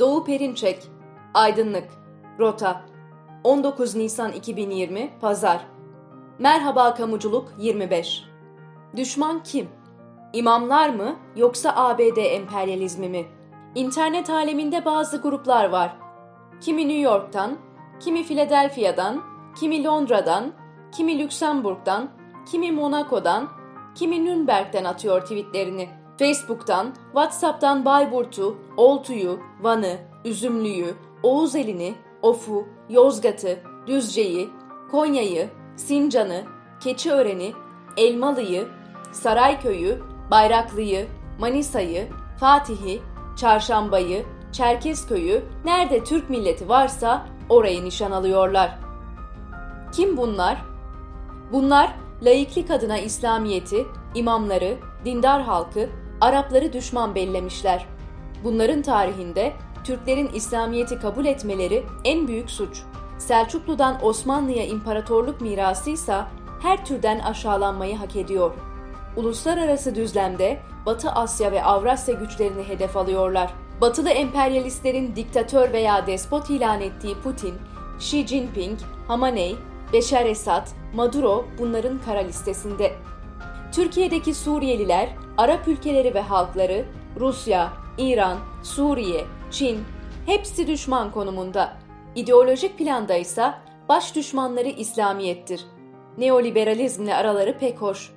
Doğu Perinçek, Aydınlık, Rota, 19 Nisan 2020, Pazar. Merhaba Kamuculuk 25. Düşman kim? İmamlar mı yoksa ABD emperyalizmi mi? İnternet aleminde bazı gruplar var. Kimi New York'tan, kimi Philadelphia'dan, kimi Londra'dan, kimi Lüksemburg'dan, kimi Monaco'dan, kimi Nürnberg'den atıyor tweetlerini. Facebook'tan, WhatsApp'tan Bayburt'u, Oltu'yu, Van'ı, Üzümlü'yü, Oğuzelini, Of'u, Yozgat'ı, Düzce'yi, Konya'yı, Sincan'ı, Keçiören'i, Elmalı'yı, Sarayköy'ü, Bayraklı'yı, Manisa'yı, Fatih'i, Çarşamba'yı, Çerkezköy'ü, nerede Türk milleti varsa orayı nişan alıyorlar. Kim bunlar? Bunlar laiklik adına İslamiyeti, imamları, dindar halkı, Arapları düşman bellemişler. Bunların tarihinde Türklerin İslamiyeti kabul etmeleri en büyük suç. Selçuklu'dan Osmanlı'ya imparatorluk mirasıysa her türden aşağılanmayı hak ediyor. Uluslararası düzlemde Batı Asya ve Avrasya güçlerini hedef alıyorlar. Batılı emperyalistlerin diktatör veya despot ilan ettiği Putin, Xi Jinping, Hamaney, Beşar Esad, Maduro bunların kara listesinde. Türkiye'deki Suriyeliler, Arap ülkeleri ve halkları, Rusya, İran, Suriye, Çin hepsi düşman konumunda. İdeolojik planda ise baş düşmanları İslamiyettir. Neoliberalizmle araları pek hoş.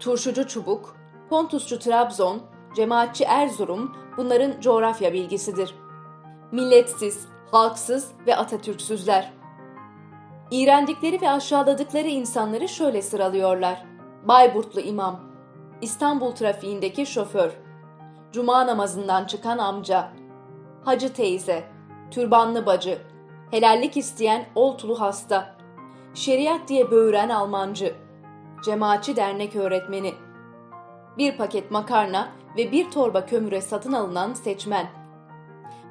Turşucu Çubuk, Pontusçu Trabzon, Cemaatçi Erzurum bunların coğrafya bilgisidir. Milletsiz, halksız ve Atatürksüzler. İğrendikleri ve aşağıladıkları insanları şöyle sıralıyorlar. Bayburtlu imam, İstanbul trafiğindeki şoför, Cuma namazından çıkan amca, Hacı teyze, türbanlı bacı, helallik isteyen oltulu hasta, şeriat diye böğüren Almancı, cemaatçi dernek öğretmeni, bir paket makarna ve bir torba kömüre satın alınan seçmen,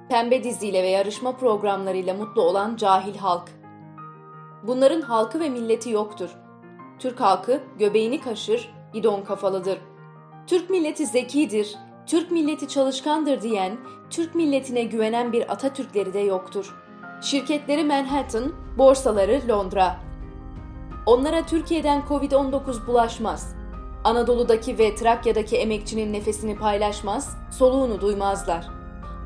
pembe diziyle ve yarışma programlarıyla mutlu olan cahil halk. Bunların halkı ve milleti yoktur. Türk halkı göbeğini kaşır, bidon kafalıdır. Türk milleti zekidir, Türk milleti çalışkandır diyen, Türk milletine güvenen bir Atatürkleri de yoktur. Şirketleri Manhattan, borsaları Londra. Onlara Türkiye'den Covid-19 bulaşmaz. Anadolu'daki ve Trakya'daki emekçinin nefesini paylaşmaz, soluğunu duymazlar.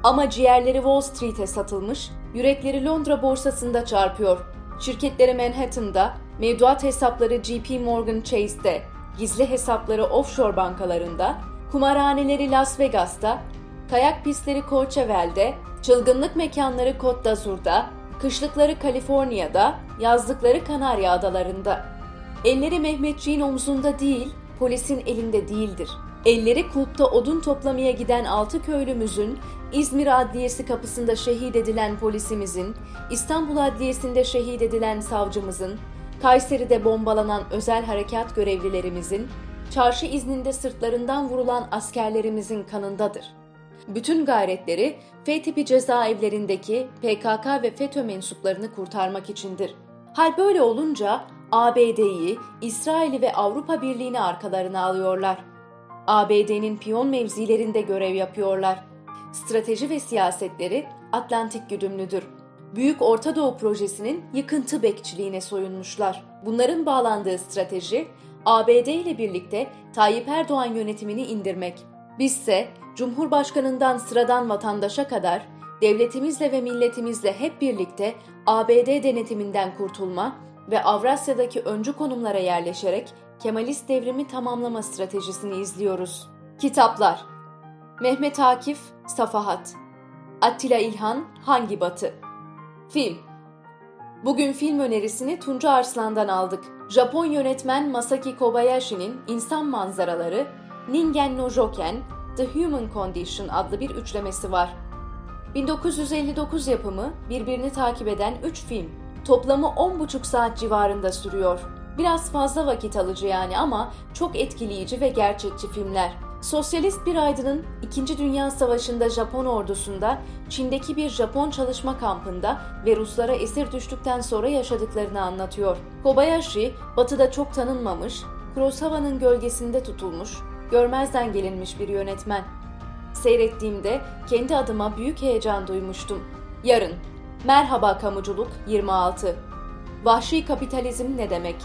Ama ciğerleri Wall Street'e satılmış, yürekleri Londra borsasında çarpıyor. Şirketleri Manhattan'da, mevduat hesapları JP Morgan Chase'de, gizli hesapları offshore bankalarında, kumarhaneleri Las Vegas'ta, kayak pistleri Coachella çılgınlık mekanları Côte d'Azur'da, kışlıkları Kaliforniya'da, yazlıkları Kanarya Adalarında. Elleri Mehmetçiğin omzunda değil, polisin elinde değildir. Elleri kulpta odun toplamaya giden altı köylümüzün, İzmir Adliyesi kapısında şehit edilen polisimizin, İstanbul Adliyesi'nde şehit edilen savcımızın, Kayseri'de bombalanan özel harekat görevlilerimizin, çarşı izninde sırtlarından vurulan askerlerimizin kanındadır. Bütün gayretleri F tipi cezaevlerindeki PKK ve FETÖ mensuplarını kurtarmak içindir. Hal böyle olunca ABD'yi, İsrail'i ve Avrupa Birliği'ni arkalarına alıyorlar. ABD'nin piyon mevzilerinde görev yapıyorlar. Strateji ve siyasetleri Atlantik güdümlüdür. Büyük Orta Doğu Projesi'nin yıkıntı bekçiliğine soyunmuşlar. Bunların bağlandığı strateji ABD ile birlikte Tayyip Erdoğan yönetimini indirmek. Bizse Cumhurbaşkanından sıradan vatandaşa kadar devletimizle ve milletimizle hep birlikte ABD denetiminden kurtulma ve Avrasya'daki öncü konumlara yerleşerek Kemalist devrimi tamamlama stratejisini izliyoruz. Kitaplar Mehmet Akif, Safahat Attila İlhan, Hangi Batı Film Bugün film önerisini Tunca Arslan'dan aldık. Japon yönetmen Masaki Kobayashi'nin İnsan Manzaraları, Ningen no Joken, The Human Condition adlı bir üçlemesi var. 1959 yapımı birbirini takip eden 3 film. Toplamı 10,5 saat civarında sürüyor. Biraz fazla vakit alıcı yani ama çok etkileyici ve gerçekçi filmler. Sosyalist bir aydının 2. Dünya Savaşı'nda Japon ordusunda, Çin'deki bir Japon çalışma kampında ve Ruslara esir düştükten sonra yaşadıklarını anlatıyor. Kobayashi, batıda çok tanınmamış, Kurosawa'nın gölgesinde tutulmuş, görmezden gelinmiş bir yönetmen. seyrettiğimde kendi adıma büyük heyecan duymuştum. Yarın. Merhaba Kamuculuk 26. Vahşi kapitalizm ne demek?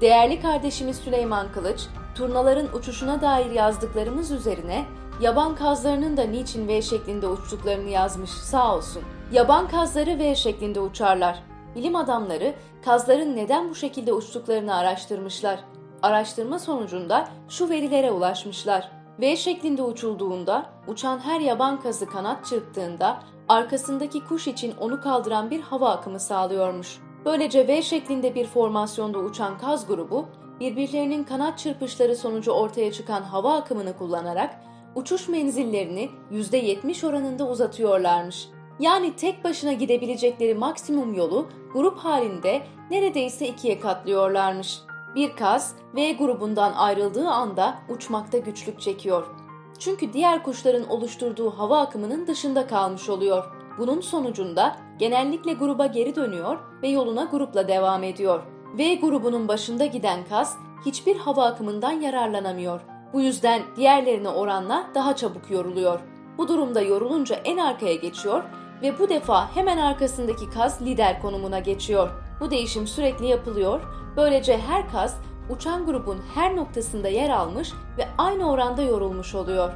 Değerli kardeşimiz Süleyman Kılıç, turnaların uçuşuna dair yazdıklarımız üzerine yaban kazlarının da niçin V şeklinde uçtuklarını yazmış sağ olsun. Yaban kazları V şeklinde uçarlar. Bilim adamları kazların neden bu şekilde uçtuklarını araştırmışlar. Araştırma sonucunda şu verilere ulaşmışlar. V şeklinde uçulduğunda, uçan her yaban kazı kanat çırptığında arkasındaki kuş için onu kaldıran bir hava akımı sağlıyormuş. Böylece V şeklinde bir formasyonda uçan kaz grubu, birbirlerinin kanat çırpışları sonucu ortaya çıkan hava akımını kullanarak uçuş menzillerini %70 oranında uzatıyorlarmış. Yani tek başına gidebilecekleri maksimum yolu grup halinde neredeyse ikiye katlıyorlarmış. Bir kaz V grubundan ayrıldığı anda uçmakta güçlük çekiyor. Çünkü diğer kuşların oluşturduğu hava akımının dışında kalmış oluyor. Bunun sonucunda genellikle gruba geri dönüyor ve yoluna grupla devam ediyor. V grubunun başında giden kaz hiçbir hava akımından yararlanamıyor. Bu yüzden diğerlerine oranla daha çabuk yoruluyor. Bu durumda yorulunca en arkaya geçiyor ve bu defa hemen arkasındaki kaz lider konumuna geçiyor. Bu değişim sürekli yapılıyor. Böylece her kaz uçan grubun her noktasında yer almış ve aynı oranda yorulmuş oluyor.